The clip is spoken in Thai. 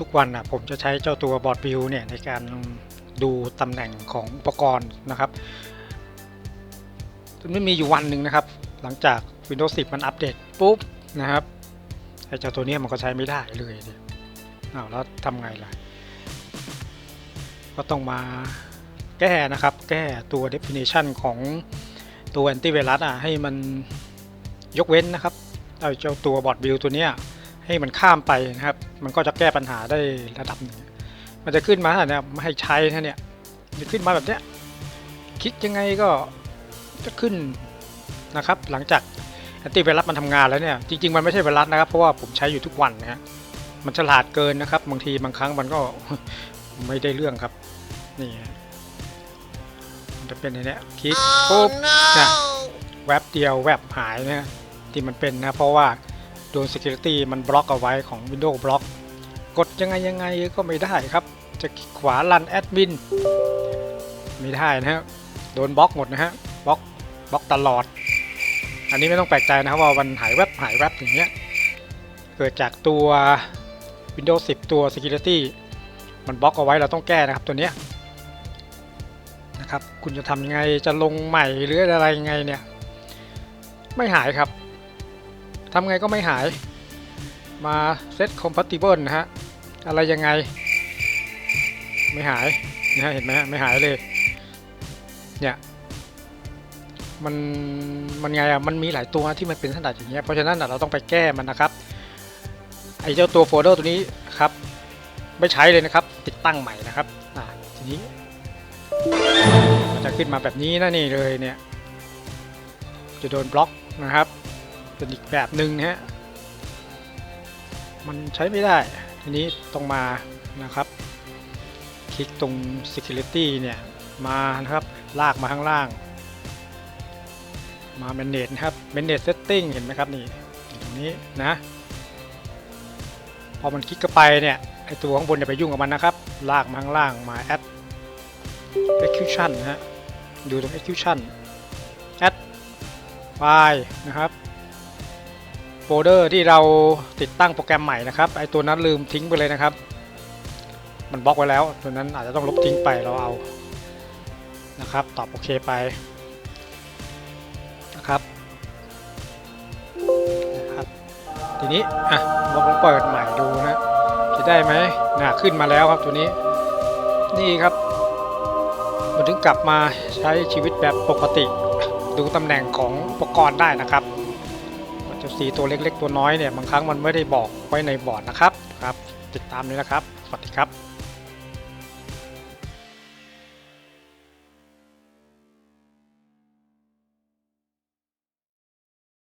ทุกวันนะผมจะใช้เจ้าตัวบอร์ดวิวเนี่ยในการดูตำแหน่งของอุปกรณ์นะครับมันมีอยู่วันหนึ่งนะครับ หลังจาก Windows 10 มันอัปเดตปุ๊บนะครับไอ้เจ้าตัวเนี้ยมันก็ใช้ไม่ได้เลยเนี่ยอ้าแล้วทำไงล่ะ ก็ต้องมาแก้นะครับ แก้ตัว definition ของตัว antivirus อะให้มันยกเว้นนะครับเอาเจ้าตัวบอร์ดวิวตัวเนี้ย ให้มันข้ามไปนะครับ มันก็จะแก้ปัญหาได้ระดับหนึ่งมันจะขึ้นมาเนี่ยไม่ให้ใช้นะเนี่ยจะขึ้นมาแบบเนี้ยคลิกยังไงก็จะขึ้นนะครับ หลังจากแอนตี้ไวรัสมันทำงานแล้วเนี่ยจริงๆมันไม่ใช่ไวรัสนะครับ เพราะว่าผมใช้อยู่ทุกวันนะฮะมันฉลาดเกินนะครับ บางทีบางครั้งมันก็ไม่ได้เรื่องครับนี่ฮะมันจะเป็นอย่างเนี้ยคลิกปุ๊บเนี่ยแวบเดียวแวบหายนะฮะที่มันเป็นนะเพราะว่า โดน security มันบล็อกเอาไว้ของ Windows บล็อกกดยังไงยังไงก็ไม่ได้ครับ จะขวาลันแอดมินไม่ได้นะฮะโดนบล็อกหมดนะฮะบล็อกบล็อกตลอด อันนี้ไม่ต้องแปลกใจนะครับว่ามันหายแวบหายแวบอย่างเงี้ยเกิดจากตัว Windows 10 ตัว Security มันบล็อกเอาไว้เราต้องแก้นะครับตัวเนี้ยนะครับคุณจะทำยังไงจะลงใหม่หรืออะไรยังไงเนี่ย ไม่หายครับ ทำไงก็ไม่หาย มา set compatible นะฮะ อะไรยังไง ไม่หายนะฮะเห็นไหมไม่หายเลย เนี่ยมันมันไงอะมันมีหลายตัวที่มันเป็นขนาดอย่างเงี้ยเพราะฉะนั้นเราต้องไปแก้มันนะครับไอ้เจ้าตัวโฟลเดอร์ตัวนี้ครับ ไม่ใช้เลยนะครับ ติดตั้งใหม่นะครับอ่าทีนี้มันจะขึ้นมาแบบนี้นะนี่เลยเนี่ย จะโดนบล็อกนะครับ เป็นอีกแบบหนึ่งนะฮะ มันใช้ไม่ได้ ทีนี้ต้องมานะครับ คลิกตรง security เนี่ย มานะครับ ลากมาข้างล่าง มา manage นะครับ manage setting เห็นไหมครับนี่ตรงนี้นะ พอมันคลิกเข้าไปเนี่ย ไอตัวข้างบนอย่าไปยุ่งกับมันนะครับ ลากมาข้างล่างมา add execution นะฮะ ดูตรง execution add file นะครับ ลเดอร์ที่เราติดตั้งโปรแกรมใหม่นะครับไอตัวนั้นลืมทิ้งไปเลยนะครับ มันบล็อกไว้แล้วตัวนั้นอาจจะต้องลบทิ้งไปเราเอานะครับตอบโอเคไปนะครับนะครับ ทีนี้อะลองเปิดใหม่ดูนะจะได้ไหมน่ะขึ้นมาแล้วครับตัวนี้นี่ครับมันถึงกลับมาใช้ชีวิตแบบปกติ ดูตำแหน่งของอุปกรณ์ได้นะครับ เจ้าสีตัวเล็กๆ ตัวน้อยเนี่ยบางครั้งมันไม่ได้บอกไว้ในบอร์ดนะครับครับ ติดตามเลยนะครับ สวัสดีครับ